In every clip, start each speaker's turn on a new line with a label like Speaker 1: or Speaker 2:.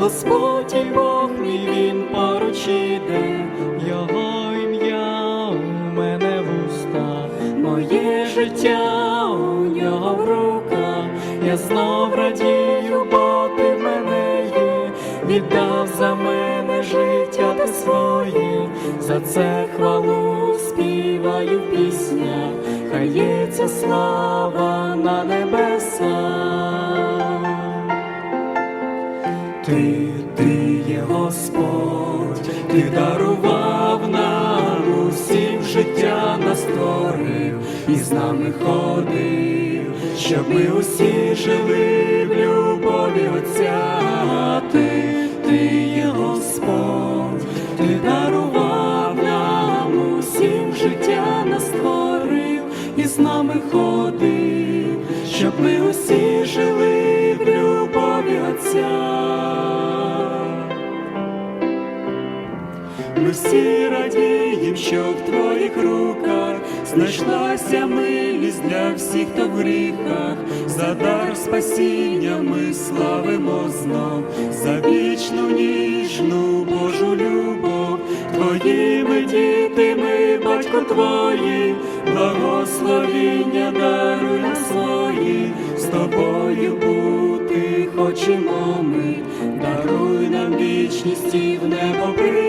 Speaker 1: Господь і Бог мій він поруч іде,
Speaker 2: у
Speaker 1: нього в руках, я знов радію, бо ти мене є, віддав за мене життя ти своє, за це хвалу співаю в піснях, хай є ця слава на небесах. Ти, ти є Господь, ти дарував нам створив і з нами ходив, щоб ми усі жили в любові Отця. Ти, ти є Господь, ти дарував нам усім життя нас створив і з нами ходив, щоб ми усі жили в любові Отця. Ми всі радієм, що в твоїх руках знайшлася милість для всіх, хто в гріхах, за дар спасіння ми славимо знов, за вічну ніжну Божу любов, твоїми дітьми, батько твої, благословіння даруй нам свої, з тобою бути хочемо ми, даруй нам вічність і в небо прийми.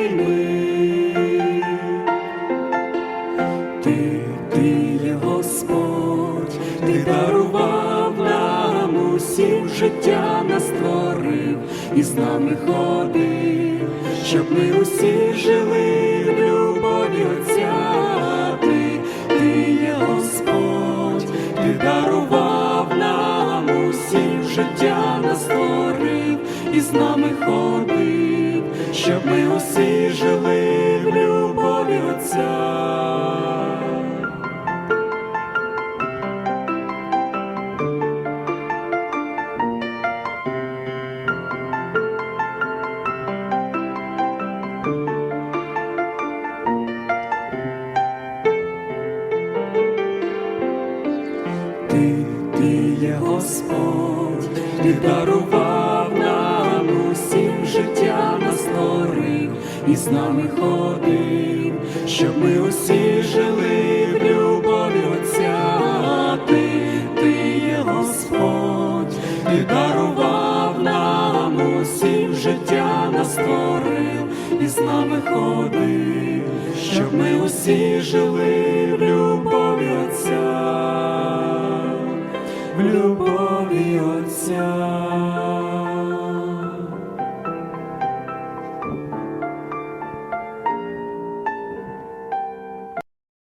Speaker 1: Нам життя нас створив і з нами ходив, щоб ми усі жили в любові Отця. Ти, ти є Господь, ти дарував нам усім життя нас створив і з нами ходив, щоб ми усі жили в любові Отця. Господь, ти дарував нам усім життя нас створив і з нами ходив, щоб ми усі жили в любові Отця. Ти, ти є Господь, ти дарував нам усім життя нас створив і з нами ходив, щоб ми усі жили. в любові Отця.